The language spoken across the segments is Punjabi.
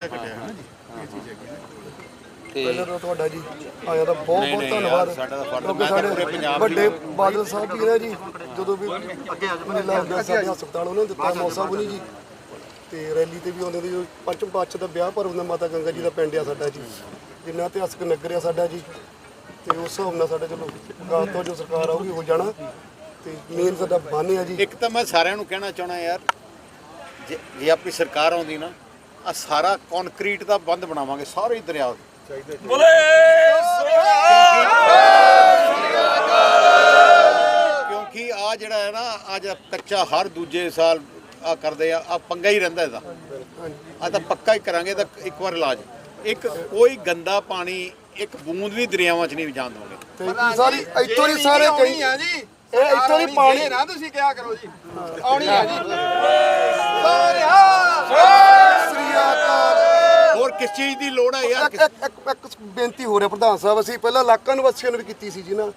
ਤੇ ਪਹਿਲਾਂ ਤਾਂ ਤੁਹਾਡਾ ਜੀ ਆਇਆ ਤਾਂ ਬਹੁਤ ਨਹੀਂ, ਬਹੁਤ ਨਹੀਂ ਧੰਨਵਾਦ। ਯਾਰ, ਸਾਡਾ ਤਾਂ ਫਰਜ਼- ਕਿਉਂਕਿ ਮੈਂ ਤਾਂ ਸਾਡੇ ਪੂਰੇ ਪੰਜਾਬ ਵੱਡੇ ਬਾਦਲ ਸਾਹਿਬ ਜੀ ਨੇ ਜੀ। ਜਦੋਂ ਵੀ ਮੇਲਾ ਹੁੰਦਾ ਸਾਡੇ ਹਸਪਤਾਲ ਉਹਨਾਂ ਨੇ ਦਿੱਤਾ ਮੌਸਾ ਬੁਨੀ ਜੀ। ਤੇ ਰੈਲੀ ਤੇ ਵੀ ਆਉਂਦੇ ਦੀ ਪੰਚਮ ਪਾਤਸ਼ਾਹ ਦਾ ਵਿਆਹ ਪਰਵ ਦਾ ਮਾਤਾ ਗੰਗਾ ਜੀ ਦਾ ਪਿੰਡ ਆ ਸਾਡਾ ਜੀ। ਜਿੰਨਾ ਇਤਿਹਾਸਕ ਨਗਰ ਆ ਸਾਡਾ ਜੀ। ਤੇ ਉਸ ਹਿਸਾਬ ਨਾਲ ਸਾਡਾ ਚਲੋ ਗਾਂ ਤੋਂ ਜੋ ਸਰਕਾਰ ਆਊਗੀ ਹੋ ਜਾਣਾ। ਤੇ ਮੇਨ ਸਾਡਾ ਬੰਨ ਆ ਜੀ। ਇੱਕ ਤਾਂ ਮੈਂ ਸਾਰਿਆਂ ਨੂੰ ਕਹਿਣਾ ਚਾਹਣਾ ਯਾਰ ਜੇ ਆਪਣੀ ਸਰਕਾਰ ਆਉਂਦੀ ਨਾ ਆ ਸਾਰਾ ਕੰਕਰੀਟ ਦਾ ਬੰਦ ਬਣਾਵਾਂਗੇ ਸਾਰੇ ਦਰਿਆ ਦੇ। ਕਿਉਂਕਿ ਆ ਜਿਹੜਾ ਹੈ ਨਾ ਅੱਜ ਕੱਚਾ ਹਰ ਦੂਜੇ ਸਾਲ ਆ ਕਰਦੇ ਆ ਆ ਪੰਗਾ ਹੀ ਰਹਿੰਦਾ ਇਹਦਾ। ਆ ਤਾਂ ਪੱਕਾ ਹੀ ਕਰਾਂਗੇ ਤਾਂ ਇੱਕ ਵਾਰ ਇਲਾਜ। ਇੱਕ ਕੋਈ ਗੰਦਾ ਪਾਣੀ ਇੱਕ ਬੂੰਦ ਵੀ ਦਰਿਆਵਾਂ 'ਚ ਨਹੀਂ ਜਾਣ ਦੇਵਾਂਗੇ ਤੇ ਸਾਰੀ ਇੱਥੋਂ ਹੀ ਸਾਰੇ ਕਈ ਆ ਜੀ ਇਹ ਇੱਥੋਂ ਹੀ ਪਾਣੀ ਨਾ ਤੁਸੀਂ ਕਿਹਾ ਕਰੋ ਜੀ। ਆਉਣੀ ਆ ਜੀ। ਸ੍ਰੀ ਅਕਾਲ ਹੋਰ ਕਿਸ ਚੀਜ਼ ਦੀ ਲੋੜ ਹੈ ਯਾਰ? ਇੱਕ ਇੱਕ ਇੱਕ- ਬੇਨਤੀ ਹੋ ਰਿਹਾ ਪ੍ਰਧਾਨ ਸਾਹਿਬ ਅਸੀਂ ਪਹਿਲਾਂ ਇਲਾਕਾ ਨਿਵਾਸੀਆਂ ਨੂੰ ਵੀ ਕੀਤੀ ਸੀ ਜੀ ਨਾ।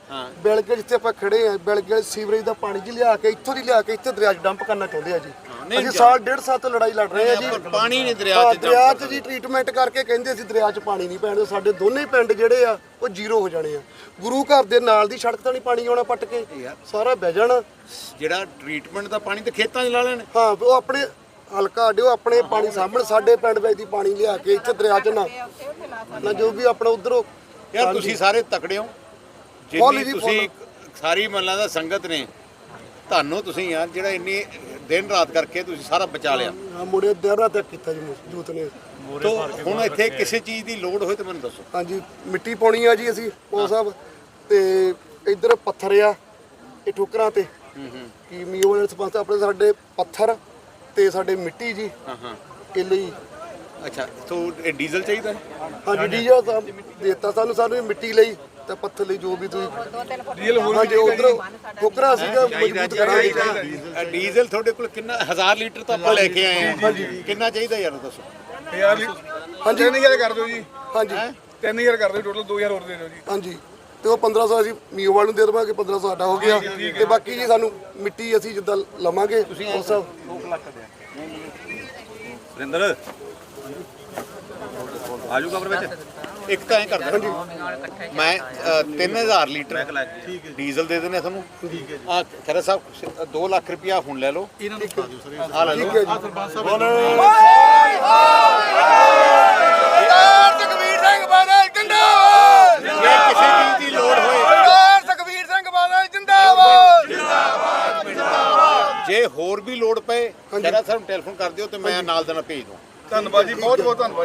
ਬਿਲਗੇ ਜਿੱਥੇ ਆਪਾਂ ਖੜੇ ਆ ਬਿਲਗੇ ਸੀਵਰੇਜ ਦਾ ਪਾਣੀ ਜੀ ਲਿਆ ਕੇ ਇੱਥੋਂ ਦੀ ਲਿਆ ਕੇ ਇੱਥੇ ਦਰਿਆ 'ਚ ਡੰਪ ਕਰਨਾ ਚਾਹੁੰਦੇ ਆ ਜੀ। ਨਹੀਂ ਅਸੀਂ ਸਾਲ ਡੇਢ ਸਾਲ ਤੋਂ ਲੜਾਈ ਲੜ ਰਹੇ ਆ ਜੀ। ਪਰ ਪਾਣੀ ਨਹੀਂ ਦਰਿਆ ਹਾਂ, 'ਚ ਦਰਿਆ 'ਚ ਜੀ ਟ੍ਰੀਟਮੈਂਟ ਕਰਕੇ ਕਹਿੰਦੇ ਅਸੀਂ ਦਰਿਆ 'ਚ ਪਾਣੀ ਨਹੀਂ ਪੈਣ ਸਾਡੇ ਦੋਨੇ ਪਿੰਡ ਜਿਹੜੇ ਆ ਉਹ ਜ਼ੀਰੋ ਹੋ ਜਾਣੇ ਆ। ਗੁਰੂ ਘਰ ਦੇ ਨਾਲ ਦੀ ਸੜਕ ਤਾਂ ਨਹੀਂ ਪਾਣੀ ਆਉਣਾ ਪੱਟ ਕੇ ਸਾਰਾ ਬਹਿ ਜਾਣਾ। ਜਿਹੜਾ ਟ੍ਰੀਟਮੈਂਟ ਦਾ ਪਾਣੀ ਤੇ ਖੇਤਾਂ 'ਚ ਲਾ ਲੈਣ। ਹਾਂ ਉਹ ਆਪਣੇ ਹਲਕਾ ਅੱਡਿਓ ਆਪਣੇ ਪਾਣੀ ਸਾਹਮਣੇ ਸਾਡੇ ਪਿੰਡ ਵਿੱਚ ਦੀ ਪਾਣੀ ਲਿਆ ਕੇ ਇੱਥੇ ਦਰਿਆ 'ਚ ਨਾ ਨਾ ਜੋ ਵੀ ਆਪਣਾ ਉਧਰੋਂ। ਯਾਰ ਤੁਸੀਂ ਸਾਰੇ ਤਕੜੇ ਹੋ। ਜਿੰਨੀ ਤੁਸੀਂ ਸਾਰੀ ਮੱਲਾਂ ਦਾ ਸੰਗਤ ਨੇ ਤੁਹਾਨੂੰ ਤੁਸੀਂ ਯਾਰ ਜਿਹੜਾ ਇੰਨੀ ਦਿਨ ਰਾਤ ਕਰਕੇ ਤੁਸੀਂ ਸਾਰਾ ਬਚਾ ਲਿਆ। ਆ ਮੁੰਡੇ ਦੇਰਾ ਤੱਕ ਕੀਤਾ ਜੀ ਜੂਤ ਨੇ। ਤੋ ਹੁਣ ਇੱਥੇ ਕਿਸੇ ਚੀਜ਼ ਦੀ ਲੋੜ ਹੋਏ ਤਾਂ ਮੈਨੂੰ ਦੱਸੋ। ਹਾਂਜੀ ਮਿੱਟੀ ਪਾਉਣੀ ਆ ਜੀ ਅਸੀਂ ਉਹ ਸਭ ਤੇ ਇੱਧਰ ਪੱਥਰ ਆ ਇਹ ਠੋਕਰਾਂ ਤੇ। ਕੀ ਮੀਓ ਵਾਲੇ ਸਰਪੰਚ ਆਪਣੇ ਸਾਡੇ ਪੱਥਰ ਤੇ ਸਾਡੇ ਮਿੱਟੀ ਜੀ। ਹਾਂ ਹਾਂ। ਇਹ ਲਈ ਅੱਛਾ ਤੋ ਇਹ ਡੀਜ਼ਲ ਚਾਹੀਦਾ ਹੈ? ਹਾਂਜੀ ਡੀਜ਼ਲ ਤਾਂ ਦਿੱਤਾ ਸਾਨੂੰ ਸਾਨੂੰ ਇਹ ਮਿੱਟੀ ਲਈ ਤੇ ਪੱਥਰ ਲਈ ਜੋ ਵੀ ਤੁਸੀਂ ਡੀਜ਼ਲ ਹੋਰ ਹਾਂਜੀ ਉਧਰ ਠੋਕਰਾਂ ਸੀਗਾ ਮਜ਼ਬੂਤ ਕਰਾਂਗੇ। ਇਹ ਡੀਜ਼ਲ ਤੁਹਾਡੇ ਕੋਲ ਕਿੰਨਾ 1000 ਲੀਟਰ ਤਾਂ ਆਪਾਂ ਲੈ ਕੇ ਆਏ ਆ ਕਿੰਨਾ ਚਾਹੀਦਾ ਯਾਰ ਦੱਸੋ? ਯਾਰ ਹਾਂਜੀ। 3000 ਕਰ ਦਿਓ ਜੀ। ਹਾਂਜੀ। 3000 ਕਰ ਦਿਓ ਟੋਟਲ 2000 ਹੋਰ ਦੇ ਦਿਓ ਜੀ। ਹਾਂਜੀ। ਤੇ ਉਹ 1500 ਅਸੀਂ ਮੀਓ ਵਾਲ ਨੂੰ ਦੇ ਦੇਵਾਂਗੇ 1500 ਸਾਡਾ ਹੋ ਗਿਆ। ਤੇ ਬਾਕੀ ਜੀ ਸਾਨੂੰ ਮਿੱਟੀ ਅਸੀਂ ਜਿੱਦਾਂ ਲਵਾਂਗੇ ਸੁਰਿੰਦਰ। ਆਜੂ ਕਮਰੇ ਵਿੱਚ? ਇੱਕ ਤਾਂ ਐ ਕਰਦਾ ਮੈਂ ਅ, 3000 ਲੀਟਰ ਡੀਜ਼ਲ ਦੇ ਦਿੰਦੇ ਤੁਹਾਨੂੰ। ਠੀਕ ਹੈ ਜੀ। ਆ ਖਰਾ ਸਾਹਿਬ 2 ਲੱਖ ਰੁਪਇਆ ਹੁਣ ਲੈ ਲਓ। ਇਹਨਾਂ ਨੂੰ ਪਾ ਦਿਓ ਸਰ ਆ ਲੈ ਲਓ ਤਕਵੀਰ ਸਿੰਘ ਬਾਦਲ ਜਿੰਦਾਬਾਦ ਜੇ ਕਿਸੇ ਚੀਜ਼ ਦੀ ਲੋੜ ਹੋਏ ਸਰਦਾਰ ਤਕਵੀਰ ਸਿੰਘ ਬਾਦਲ ਜਿੰਦਾਬਾਦ ਜੇ ਹੋਰ ਵੀ ਲੋੜ ਪਏ ਖਰਾ ਸਾਹਿਬ ਨੂੰ ਟੈਲੀਫੋਨ ਕਰ ਦਿਓ ਤੇ ਮੈਂ ਨਾਲ ਦੇ ਨਾਲ ਭੇਜ ਦੂੰ ਧੰਨਵਾਦ ਜੀ ਬਹੁਤ ਬਹੁਤ ਧੰਨਵਾਦ।